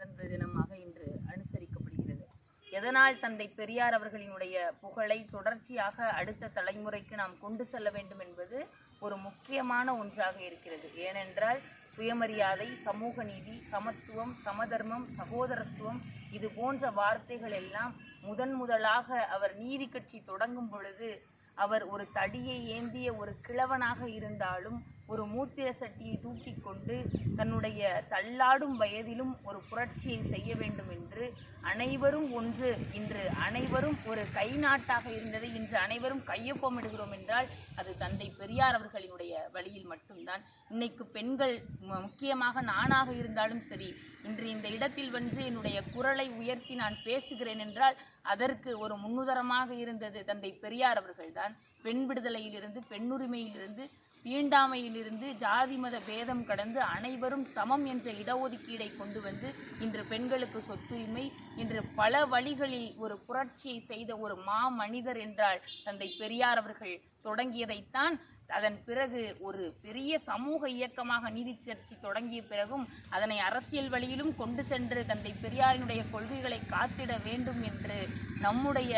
பிறந்த தினமாக இன்று அனுசரிக்கப்படுகிறது. எதனால் தந்தை பெரியார் அவர்களினுடைய புகழை தொடர்ச்சியாக அடுத்த தலைமுறைக்கு நாம் கொண்டு செல்ல வேண்டும் என்பது ஒரு முக்கியமான ஒன்றாக இருக்கிறது. ஏனென்றால் சுயமரியாதை சமூக நீதி சமத்துவம் சமதர்மம் சகோதரத்துவம் இது போன்ற வார்த்தைகள் எல்லாம் முதன் முதலாக அவர் நீதி கட்சி தொடங்கும் பொழுது அவர் ஒரு தடியை ஏந்திய ஒரு கிழவனாக இருந்தாலும் ஒரு மூத்திர சட்டியை தூக்கி கொண்டு தன்னுடைய தள்ளாடும் வயதிலும் ஒரு புரட்சியை செய்ய வேண்டும் என்று அனைவரும் ஒன்று. இன்று அனைவரும் ஒரு கை நாட்டாக இருந்ததை இன்று அனைவரும் கையொப்பமிடுகிறோம் என்றால் அது தந்தை பெரியார் அவர்களினுடைய வழியில் மட்டும்தான். இன்னைக்கு பெண்கள் மு- முக்கியமாக நானாக இருந்தாலும் சரி இன்று இந்த இடத்தில் வந்து என்னுடைய குரலை உயர்த்தி நான் பேசுகிறேன் என்றால் அதற்கு ஒரு முன்னுதரமாக இருந்தது தந்தை பெரியார் அவர்கள்தான். பெண் விடுதலையிலிருந்து பெண்ணுரிமையிலிருந்து தீண்டாமையிலிருந்து ஜாதி மத பேதம் கடந்து அனைவரும் சமம் என்ற இடஒதுக்கீடை கொண்டு வந்து இன்று பெண்களுக்கு சொத்துரிமை இன்று பல வழிகளில் ஒரு புரட்சியை செய்த ஒரு மா மனிதர் என்றால் தந்தை பெரியார் அவர்கள் தொடங்கியதைத்தான் அதன் பிறகு ஒரு பெரிய சமூக இயக்கமாக நீதி சர்ச்சை தொடங்கிய பிறகும் அதனை அரசியல் வழியிலும் கொண்டு சென்று தந்தை பெரியாரினுடைய கொள்கைகளை காத்திட வேண்டும் என்று நம்முடைய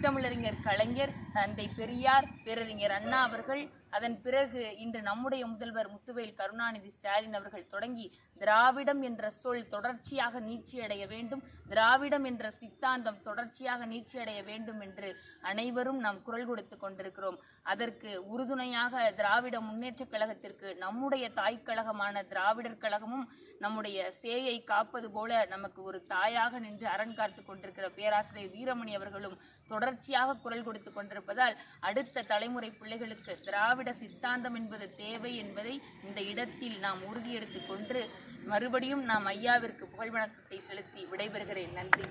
முத்தமிழறிஞர் கலைஞர் தந்தை பெரியார் பேரறிஞர் அண்ணா அவர்கள். அதன் பிறகு இன்று நம்முடைய முதல்வர் முத்துவேல் கருணாநிதி ஸ்டாலின் அவர்கள் தொடங்கி திராவிடம் என்ற சொல் தொடர்ச்சியாக நீட்சியடைய வேண்டும் திராவிடம் என்ற சித்தாந்தம் தொடர்ச்சியாக நீட்சியடைய வேண்டும் என்று அனைவரும் நாம் குரல் கொடுத்து கொண்டிருக்கிறோம். அதற்கு உறுதுணையாக திராவிட முன்னேற்றக் கழகத்திற்கு நம்முடைய தாய்க்கழகமான திராவிடர் கழகமும் நம்முடைய சேயை காப்பது போல நமக்கு ஒரு தாயாக நின்று அரண் காத்து கொண்டிருக்கிற பேராசிரியர் வீரமணி அவர்களும் தொடர்ச்சியாக குரல் கொடுத்து கொண்டிருப்பதால் அடுத்த தலைமுறை பிள்ளைகளுக்கு திராவிட சித்தாந்தம் என்பது தேவை என்பதை இந்த இடத்தில் நாம் உறுதியெடுத்து கொண்டு மறுபடியும் நாம் ஐயாவிற்கு புகழ் வணக்கத்தை செலுத்தி விடைபெறுகிறேன். நன்றி.